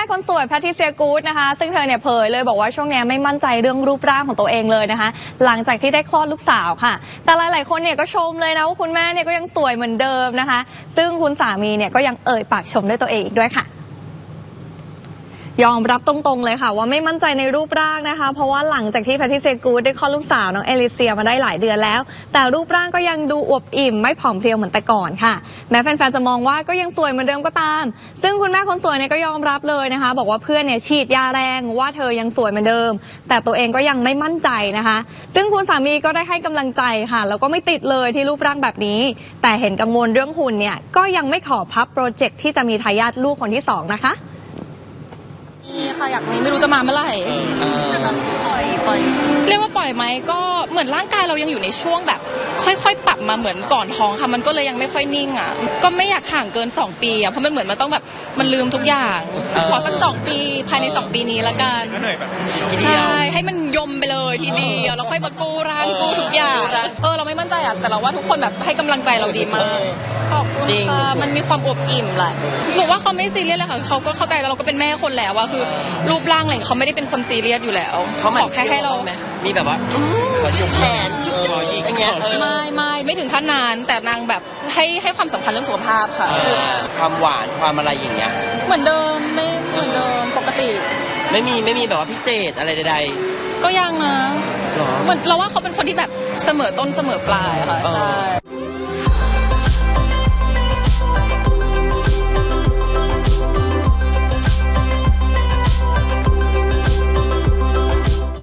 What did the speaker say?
ม่คนสวยแพทิเซียกูดนะคะ ซึ่งเธอเนี่ยเผยเลยบอกว่าช่วงนี้ไม่มั่นใจเรื่องรูปร่างของตัวเองเลยนะคะ หลังจากที่ได้คลอดลูกสาวค่ะ แต่หลายๆคนเนี่ยก็ชมเลยนะว่าคุณแม่เนี่ยก็ยังสวยเหมือนเดิมนะคะ ซึ่งคุณสามีเนี่ยก็ยังเอ่ยปากชมด้วยตัวเองอีกด้วยค่ะ ยอมรับตรงๆเลยค่ะ ว่าไม่มั่นใจในรูปร่างนะคะ เพราะว่าหลังจากที่แพทิเซียกูดได้คลอดลูกสาวน้องเอลิเซียมาได้หลายเดือนแล้ว แต่รูปร่างก็ยังดูอวบอิ่มไม่ผอมเพรียวเหมือนแต่ก่อนค่ะ แม้แฟนๆจะมองว่าก็ยังสวยเหมือนเดิมก็ตาม ซึ่งคุณแม่คนสวยเนี่ยก็ยอมรับเลยนะคะ บอกว่าเพื่อนเนี่ยฉีดยาแรงว่าเธอยังสวยเหมือนเดิม แต่ตัวเองก็ยังไม่มั่นใจนะคะ ซึ่งคุณสามีก็ได้ให้กำลังใจค่ะแล้วก็ไม่ติดเลยที่รูปร่างแบบนี้ แต่เห็นกังวลเรื่องหุ่นเนี่ยก็ยังไม่ขอพับโปรเจกต์ที่จะมีทายาทลูกคนที่สองนะคะ มีค่ะอยากมีไม่รู้จะมาเมื่อไหร่แต่ตอนนี้ปล่อยปล่อย เรียกว่าปล่อยไหมก็เหมือนร่างกายเรายังอยู่ในช่วงแบบ ค่อยๆ ปรับมาเหมือนก่อนท้องค่ะ มันก็เลยยังไม่ค่อยนิ่งอะก็ไม่อยากห่างเกิน 2 ปีอะเพราะมันเหมือนมันต้องแบบมันลืมทุกอย่าง ขอสัก 2 ปีภายใน 2 ปีนี้ละกันใช่ให้มันยมไปเลยทีเดียวแล้วค่อยมากู้ร่างกู้ทุกอย่างเออเราไม่มั่นใจอะแต่เราว่าทุกคนแบบให้กำลังใจเราดีมาก ขอบคุณค่ะมันมีความอบอิ่มแหละหนูว่าเขาไม่ซีเรียสเลยค่ะเขาก็เข้าใจแล้วเราก็เป็นแม่คนแล้วว่าคือรูปร่างอะไรอย่างเงี้ยเขาไม่ได้เป็นคนซีเรียสอยู่แล้วเขาหขมั่อนแค่ให้เราไหมมีแบบว่าขอยุบแขนยุบอย่างเงี้ยเออไม่ไม่ไม่ถึงขั้นนานแต่นางแบบให้ให้ความสำคัญเรื่องสุขภาพค่ะ เออความหวานความอะไรอย่างเงี้ย เหมือนเดิมไม่เหมือนเดิมปกติ ไม่มีไม่มีแบบว่าพิเศษอะไรใดก็ยังนะ ๆหรอ เหมือนเราว่าเขาเป็นคนที่แบบเสมอต้นเสมอปลายค่ะ เออ ใช่